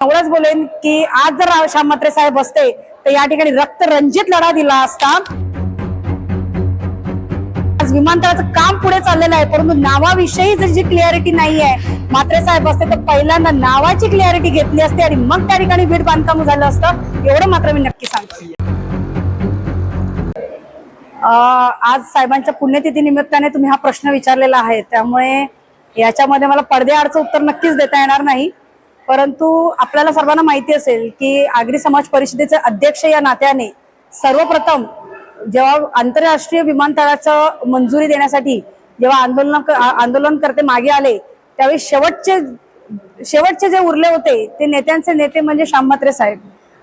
एवढंच बोलेन की आज जर श्याम म्हात्रे साहेब असते तर या ठिकाणी रक्त रंजित लढा दिला असता. आज विमानतळाचं काम पुढे चाललेलं आहे परंतु नावाविषयी जर जी क्लिअरिटी नाही आहे म्हात्रे साहेब असते तर पहिल्यांदा नावाची क्लिअरिटी घेतली असते आणि मग त्या ठिकाणी वीट बांधकाम झालं असतं. एवढं मात्र मी नक्की सांगते. आज साहेबांच्या पुण्यतिथी निमित्ताने तुम्ही हा प्रश्न विचारलेला आहे त्यामुळे याच्यामध्ये मला पडद्याआडचं उत्तर नक्कीच देता येणार नाही. परंतु आपल्याला सर्वांना माहिती असेल की आगरी समाज परिषदेचे अध्यक्ष या नात्याने सर्वप्रथम जेव्हा आंतरराष्ट्रीय विमानतळाचं मंजुरी देण्यासाठी जेव्हा आंदोलन आंदोलनकर्ते मागे आले त्यावेळी शेवटचे शेवटचे जे उरले होते ते नेत्यांचे नेते म्हणजे श्याम म्हात्रे साहेब.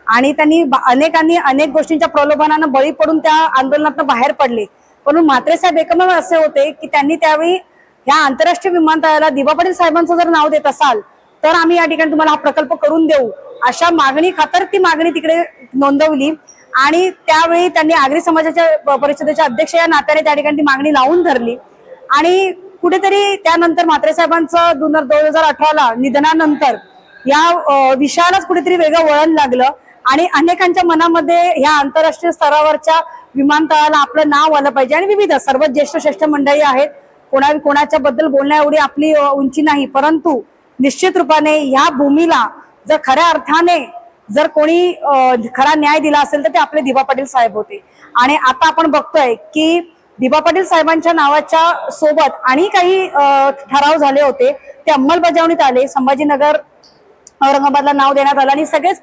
आणि त्यांनी अनेकांनी अनेक गोष्टींच्या प्रलोभनानं बळी पडून त्या आंदोलनातून बाहेर पडले. पण म्हात्रे साहेब एकमेव असे होते की त्यांनी त्यावेळी ह्या आंतरराष्ट्रीय विमानतळाला दिवा पाटील साहेबांचं जर नाव देत असाल तर आम्ही या ठिकाणी तुम्हाला हा प्रकल्प करून देऊ. अशा मागणी खातर ती मागणी तिकडे नोंदवली. आणि त्यावेळी त्यांनी आगरी समाजाच्या परिषदेच्या अध्यक्ष या नात्याने त्या ठिकाणी ती मागणी लावून धरली. आणि कुठेतरी त्यानंतर म्हात्रे साहेबांचं दोन दोन हजार अठराला निधनानंतर या विषयालाच कुठेतरी वेगळं वळण लागलं. आणि अनेकांच्या मनामध्ये ह्या आंतरराष्ट्रीय स्तरावरच्या विमानतळाला आपलं नाव आलं पाहिजे. आणि विविध सर्व ज्येष्ठ श्रेष्ठ मंडळी आहेत. कोणा कोणाच्या बद्दल बोलण्या एवढी आपली उंची नाही. परंतु निश्चित रूपाने या भूमीला जर खऱ्या अर्थाने जर कोणी खरा न्याय दिला असेल तर ते आपले दिवा पाटील साहेब होते. आणि आता आपण बघतोय की दिबा पाटील साहेबांच्या नावाच्या सोबत आणि काही ठराव झाले होते. ते अंमलबजावणीत आले संभाजीनगर औरंगाबादला नाव देण्यात आलं आणि सगळेच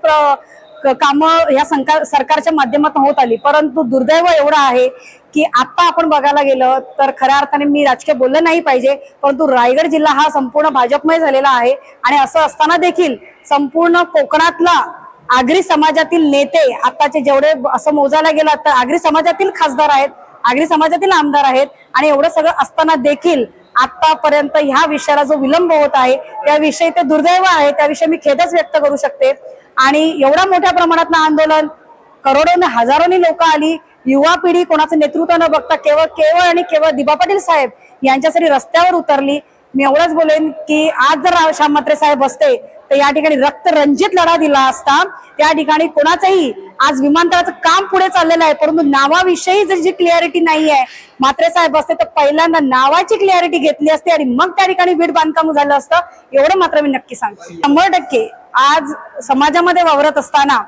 कामं या संका- सरकारच्या माध्यमातून होत आली. परंतु दुर्दैव एवढं आहे की आता आपण बघायला गेलं तर खऱ्या अर्थाने मी राजकीय बोललं नाही पाहिजे परंतु रायगड जिल्हा हा संपूर्ण भाजपमय झालेला आहे. आणि असं असताना देखील संपूर्ण कोकणातला आगरी समाजातील नेते आताचे जेवढे असं मोजायला गेलं तर आगरी समाजातील खासदार आहेत आगरी समाजातील आमदार आहेत आणि एवढं सगळं असताना देखील आतापर्यंत ह्या विषयाला जो विलंब होत आहे त्याविषयी ते दुर्दैव आहे त्याविषयी मी खेदच व्यक्त करू शकते. आणि एवढ्या मोठ्या प्रमाणात आंदोलन करोडोने हजारोनी लोक आली. युवा पिढी कोणाचं नेतृत्व न बघता केवळ केवळ आणि केवळ दिबा पाटील साहेब यांच्यासाठी रस्त्यावर उतरली. मी एवढंच बोलेन की आज जर श्याम म्हात्रे साहेब असते तर या ठिकाणी रक्तरंजित लढा दिला असता. त्या ठिकाणी कोणाचंही आज विमानतळाचं काम पुढे चाललेलं आहे परंतु नावाविषयी जर जी क्लिअरिटी नाही आहे म्हात्रे साहेब असते तर पहिल्यांदा नावाची क्लिअरिटी घेतली असते आणि मग त्या ठिकाणी वीट बांधकाम झालं असतं. एवढं मात्र मी नक्की सांगते. शंभर टक्के आज समाजामध्ये वावरत असताना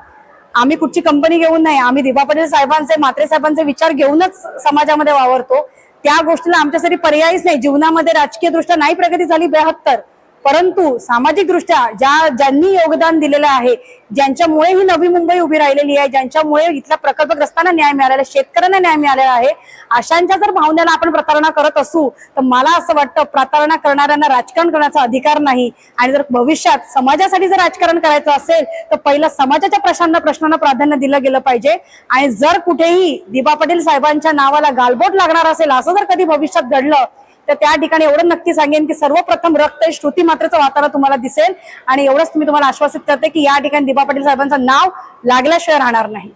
आम्ही कुठची कंपनी घेऊन नाही आम्ही दिभा पटेल साहेबांचे म्हात्रे साहेबांचे विचार घेऊनच समाजामध्ये वावरतो. त्या गोष्टीला आमच्यासाठी पर्यायच नाही. जीवनामध्ये राजकीय दृष्ट्या नाही प्रगती झाली बेहत्तर. परंतु सामाजिकदृष्ट्या ज्या ज्यांनी योगदान दिलेलं आहे ज्यांच्यामुळे ही नवी मुंबई उभी राहिलेली आहे ज्यांच्यामुळे इथल्या प्रकल्पग्रस्तांना न्याय मिळालेला आहे, शेतकऱ्यांना न्याय मिळालेला आहे अशांच्या जर भावनेला आपण प्रतारणा करत असू तर मला असं वाटतं प्रतारणा करणाऱ्यांना राजकारण करण्याचा अधिकार नाही. आणि जर भविष्यात समाजासाठी जर राजकारण करायचं असेल तर पहिलं समाजाच्या प्रश्नांना प्रश्नांना प्राधान्य दिलं गेलं पाहिजे. आणि जर कुठेही दिबा पाटील साहेबांच्या नावाला गालबोट लागणार असेल असं जर कधी भविष्यात घडलं तर त्या ठिकाणी एवढं नक्की सांगेन की सर्वप्रथम रक्त हे श्रुती मात्राचं वातावरण तुम्हाला दिसेल. आणि एवढंच मी तुम्हाला आश्वासित करते की या ठिकाणी दिबा पाटील साहेबांचं नाव लागल्याशिवाय राहणार नाही.